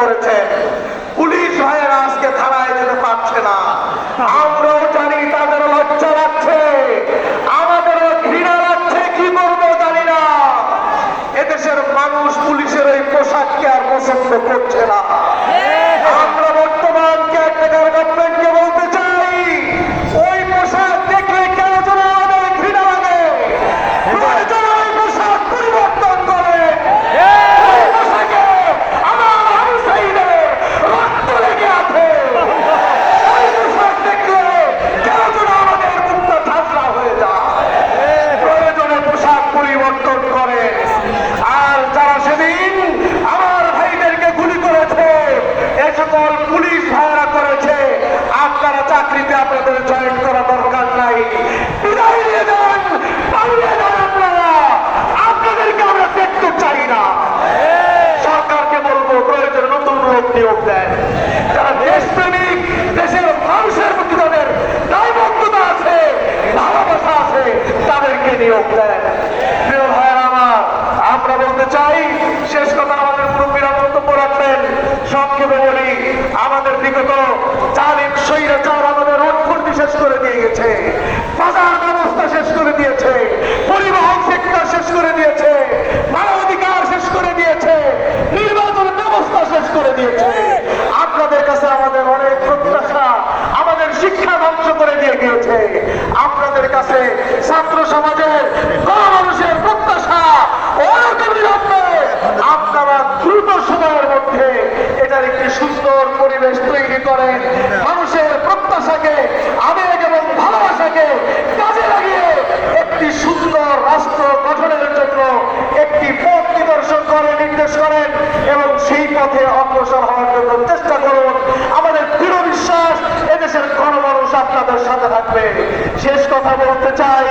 করেছেন পুলিশ ভাইয়েরা আজকে থানায় যেতে পারছে না। আমরাও জানি তাদের লজ্জা লাগছে, আমাদেরও ঘৃণা লাগছে, কি করব জানি না। এদেশের মানুষ পুলিশের এই পোশাককে আর পছন্দ করছে না। নতুন লোক নিয়োগ দেন যারা দেশপ্রেমিক দেশের মানুষের প্রতি তাদের দায়বদ্ধতা আছে ভালোবাসা আছে তাদেরকে নিয়োগ দেন দিয়েছে আপনাদের কাছে আমাদের অনেক প্রত্যাশা, আমাদের শিক্ষা ধ্বংস করে দিয়ে গিয়েছে। আপনাদের কাছে ছাত্র সমাজের মানুষের প্রত্যাশা আপনারা দ্রুত সময়ের মধ্যে এটার একটি সুন্দর পরিবেশ তৈরি করেন। মানুষের প্রত্যাশাকে, আবেগ এবং ভালোবাসাকে কাজে লাগিয়ে একটি সুন্দর রাষ্ট্র গঠনের জন্য একটি পথ নিদর্শন করে নির্দেশ করেন। সেই পথে অগ্রসর হওয়ার জন্য চেষ্টা করুন। আমাদের দৃঢ় বিশ্বাস, এদেশের গণমানুষ আপনাদের সাথে থাকবে। শেষ কথা বলতে চাই